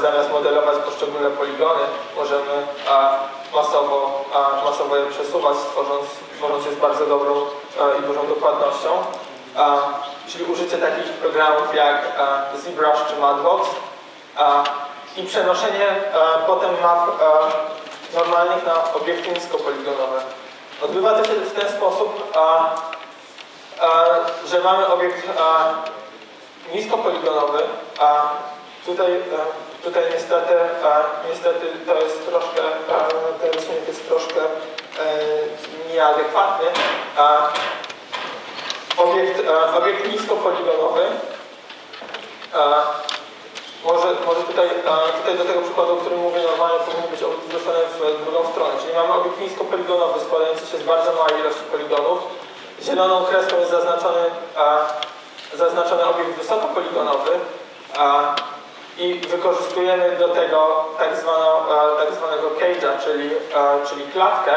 zamiast modelować poszczególne poligony, możemy a, masowo, a, masowo je przesuwać, tworząc, tworząc je z bardzo dobrą a, i dużą dokładnością. A, czyli użycie takich programów jak a, ZBrush czy Madbox a, i przenoszenie a, potem map a, normalnych na obiekty niskopoligonowe. Odbywa to się w ten sposób, a, a, że mamy obiekt a, niskopoligonowy, a tutaj, e, tutaj niestety, e, niestety to jest troszkę, e, ten rysunek jest troszkę nieadekwatny. Obiekt, obiekt niskopoligonowy może, może tutaj, tutaj do tego przykładu, o którym mówię normalnie, powinien być odwrócony w drugą stronę. Czyli mamy obiekt niskopoligonowy składający się z bardzo małej ilości poligonów. Zieloną kreską jest zaznaczony, zaznaczony obiekt wysokopoligonowy i wykorzystujemy do tego tak, zwaną, tak zwanego cage'a, czyli, czyli klatkę,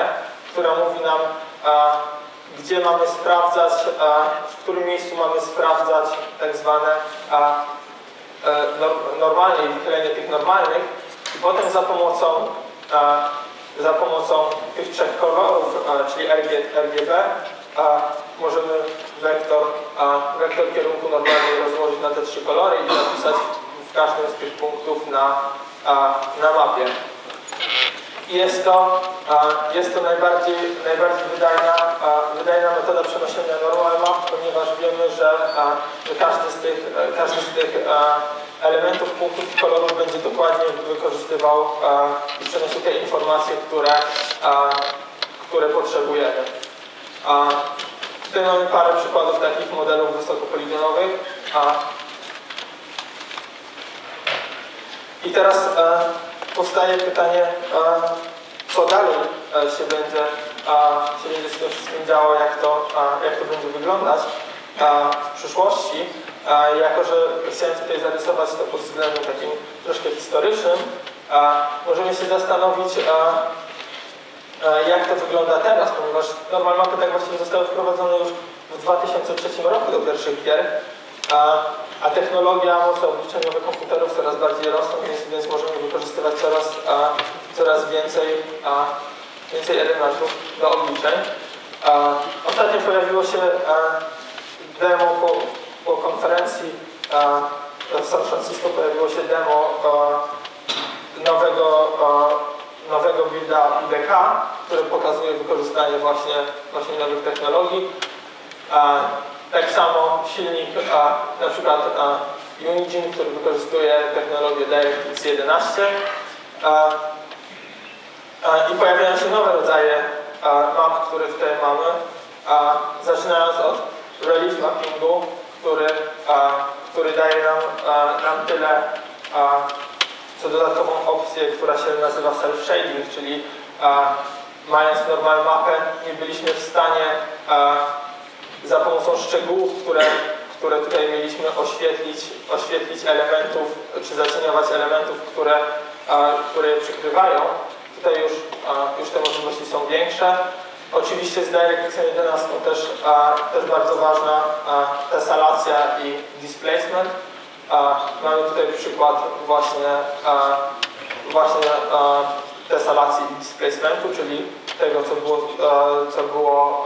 która mówi nam, gdzie mamy sprawdzać, w którym miejscu mamy sprawdzać tak zwane normalnie wychylenie tych normalnych. I potem za pomocą, za pomocą tych trzech kolorów, czyli RGB, możemy wektor, wektor kierunku normalnie rozłożyć na te trzy kolory i zapisać w każdym z tych punktów na, na mapie. Jest to, jest to najbardziej, najbardziej wydajna, wydajna metoda przenoszenia normal map, ponieważ wiemy, że każdy z tych, każdy z tych elementów, punktów i kolorów będzie dokładnie wykorzystywał i przenosił te informacje, które, które potrzebujemy. Tutaj mamy parę przykładów takich modelów wysokopoligonowych. I teraz e, powstaje pytanie, e, co dalej e, się będzie, się będzie z tym wszystkim działo, jak to, jak to będzie wyglądać w przyszłości. Jako, że chciałem tutaj zarysować to pod względem takim troszkę historycznym, możemy się zastanowić, jak to wygląda teraz, ponieważ normal mapy tak właściwie zostały wprowadzone już w 2003 roku do pierwszych gier, a technologia, moce obliczeniowe komputerów coraz bardziej rosną, więc, więc możemy wykorzystywać coraz, a, coraz więcej, a, więcej elementów do obliczeń. A, ostatnio pojawiło się demo po, po konferencji w San Francisco pojawiło się demo nowego, nowego builda IDK, który pokazuje wykorzystanie właśnie, właśnie nowych technologii. Tak samo silnik a, na przykład a, Unigine, który wykorzystuje technologię DirectX 11 a, I pojawiają się nowe rodzaje map, które tutaj mamy, zaczynając od relief mappingu, który, który daje nam, nam tyle co dodatkową opcję, która się nazywa self-shading, czyli mając normal mapę nie byliśmy w stanie za pomocą szczegółów, które, które tutaj mieliśmy oświetlić, oświetlić elementów, czy zacieniować elementów, które, które je przykrywają. Tutaj już, już te możliwości są większe. Oczywiście z DirectX 11 też, też bardzo ważna tesalacja i displacement. Mamy tutaj przykład właśnie, właśnie tesalacji i displacementu, czyli tego, co było, co było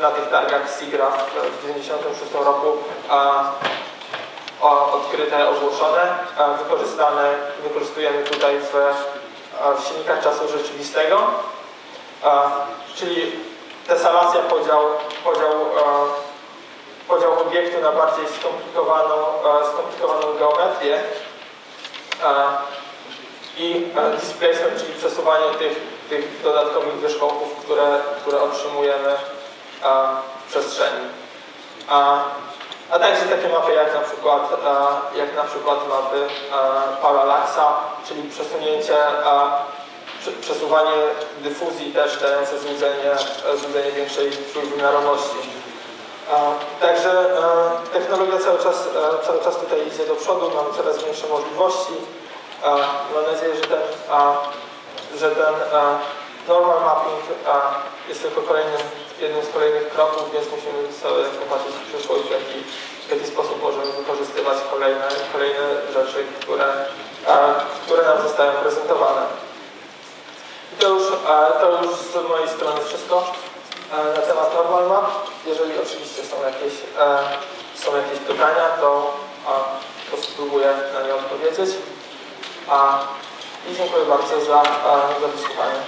na tych targach SIGRAPH w 1996 roku odkryte, ogłoszone, wykorzystane, wykorzystujemy tutaj w, w silnikach czasu rzeczywistego, czyli tesalacja, podział, podział, podział obiektu na bardziej skomplikowaną, skomplikowaną geometrię i displacement, czyli przesuwanie tych, tych dodatkowych wierzchołków, które, które otrzymujemy w przestrzeni. A, a także takie mapy jak na przykład, jak na przykład mapy paralaksa, czyli przesunięcie, przesuwanie dyfuzji też dające złudzenie, złudzenie większej trójwymiarowości. Także technologia cały czas, cały czas tutaj idzie do przodu, mamy coraz większe możliwości. Mam nadzieję, że ten, że ten normal mapping jest tylko kolejnym jednym z kolejnych kroków, więc musimy sobie popatrzeć w przyszłość, w jaki, w jaki sposób możemy wykorzystywać kolejne, kolejne rzeczy, które, a, które nam zostają prezentowane. I to już, a, to już z mojej strony wszystko na temat Normalma. Jeżeli oczywiście są jakieś, są jakieś pytania, to, a, to spróbuję na nie odpowiedzieć. A, I dziękuję bardzo za, a, za wysłuchanie.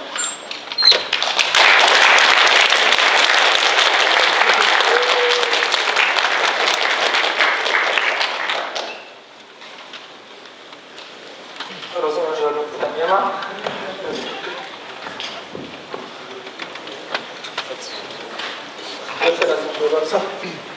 Jeszcze raz dziękuję bardzo.